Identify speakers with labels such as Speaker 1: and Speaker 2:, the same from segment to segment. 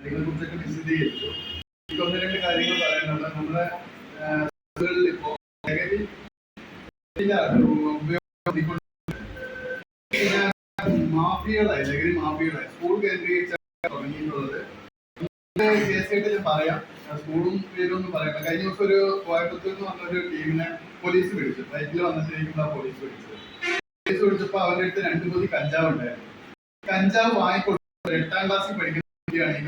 Speaker 1: അതിനെ കുറിച്ചൊക്കെ വിശദീകരിച്ചു? എനിക്ക് ഒന്ന് രണ്ട് കാര്യങ്ങൾ പറയാനുള്ളത് നമ്മുടെ ആ, ഇപ്പോൾ ഉപയോഗം മാഫിയകളായി ലഹരി മാഫിയകളായി സ്കൂൾ കേന്ദ്രീകരിച്ചാണ് തുടങ്ങിയിട്ടുള്ളത്. കേസായിട്ട് ഞാൻ പറയാം. സ്കൂളും പേരൊന്നും പറയാം കഴിഞ്ഞ ദിവസം ഒരു കോയമ്പത്തൂർ എന്ന് പറഞ്ഞൊരു ടീമിനെ പോലീസ് പിടിച്ചു ബൈക്കിൽ വന്നിട്ടിരിക്കുമ്പോൾ പോലീസ് പിടിച്ചത് പോലീസ് പിടിച്ചപ്പോൾ അവരുടെ അടുത്ത് രണ്ട് പൊതി കഞ്ചാവ് ഉണ്ടായിരുന്നു കഞ്ചാവ് വാങ്ങിക്കൊടുത്തു എട്ടാം ക്ലാസ്സിൽ പഠിക്കുന്ന കുട്ടിയാണ്.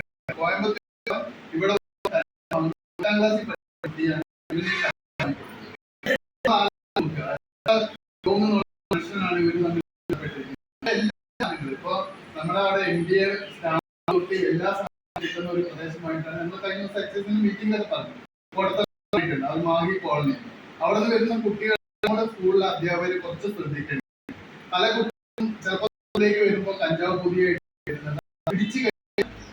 Speaker 1: അധ്യാപകർ കുറച്ച് ശ്രദ്ധിക്കണം പല കുട്ടികളും ചിലപ്പോൾ വരുമ്പോൾ കഞ്ചാവ് പുതിയ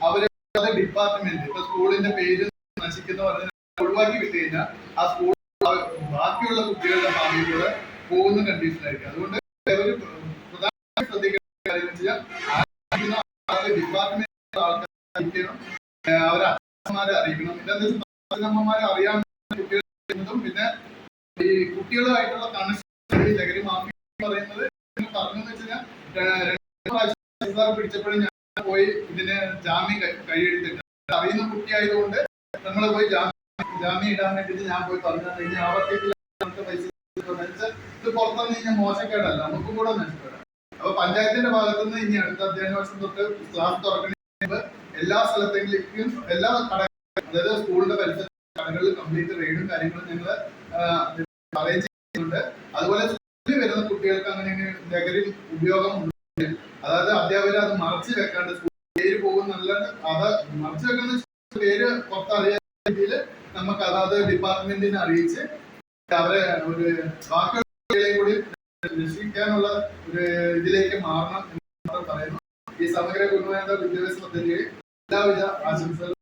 Speaker 1: അവരെ ഡിപ്പാർട്ട്മെന്റ് ഇപ്പൊ സ്കൂളിന്റെ പേര് നശിക്കുന്ന പറഞ്ഞാൽ ഒഴിവാക്കി വിട്ടുകഴിഞ്ഞാൽ ആ സ്കൂൾ ബാക്കിയുള്ള കുട്ടികളുടെ ഭാവിയിലൂടെ പോകുന്ന കണ്ടീഷനായിരിക്കും അതുകൊണ്ട് ഒരു പ്രധാന ശ്രദ്ധിക്കേണ്ട കാര്യം എന്ന് ഡിപ്പാർട്ട്മെന്റ് ആൾക്കാരെ അറിയിക്കണം. ഏഹ് അവരെ അച്ഛന്മാരെ അറിയിക്കണം. പിന്നെ അച്ഛനമ്മമാരെ അറിയാൻ കുട്ടികളും പിന്നെ ഈ കുട്ടികളുമായിട്ടുള്ള കണക്ഷൻ ലഹരി മാഫി പറയുന്നത് പറഞ്ഞു പ്രാവശ്യം സാർ പിടിച്ചപ്പോഴും പോയി ഇതിന് ജാമ്യം കൈ- കൈയെടുത്തിട്ടുണ്ട് അറിയുന്ന കുട്ടിയായതുകൊണ്ട് നമ്മൾ പോയി ജാമ്യം ഇടാൻ വേണ്ടിയിട്ട് ഞാൻ പോയി പറഞ്ഞു കഴിഞ്ഞാൽ ആവർത്തിക്കില്ല നമുക്ക് പൈസ ഇത് പുറത്തുനിന്ന് കഴിഞ്ഞാൽ മോശക്കേടല്ല. നമുക്കും കൂടെ നഷ്ടപ്പെടാം. അപ്പൊ പഞ്ചായത്തിന്റെ ഭാഗത്തുനിന്ന് ഇനി അടുത്ത അധ്യയന വർഷം തൊട്ട് ക്ലാസ് തുറക്കുന്നതിന് എല്ലാ സ്ഥലത്തേക്കും എല്ലാ കട അതായത് സ്കൂളിന്റെ പരിസര കടകളിൽ കംപ്ലീറ്റ് റെയ്ഡും കാര്യങ്ങളും ഞങ്ങൾ അറേഞ്ച് ചെയ്യുന്നുണ്ട്. അതുപോലെ വരുന്ന കുട്ടികൾക്ക് അങ്ങനെ ലഹരി ഉപയോഗം. അതായത് അധ്യാപകർ അത് മറച്ചു വെക്കാണ്ട് പേര് പോകുന്നല്ല അത് മറച്ചു വെക്കുന്ന പേര് പുറത്തറിയാൻ രീതിയിൽ നമുക്ക് അതാത് ഡിപ്പാർട്ട്മെന്റിനെ അറിയിച്ച് അവരെ ഒരു വാക്കുകളെ കൂടി രക്ഷിക്കാനുള്ള ഒരു ഇതിലേക്ക് മാറണം എന്ന് പറയുന്നു. ഈ സമഗ്ര ഗുണമേന്ദ വിദ്യാഭ്യാസ പദ്ധതിയിൽ എല്ലാവിധ ആശംസകളും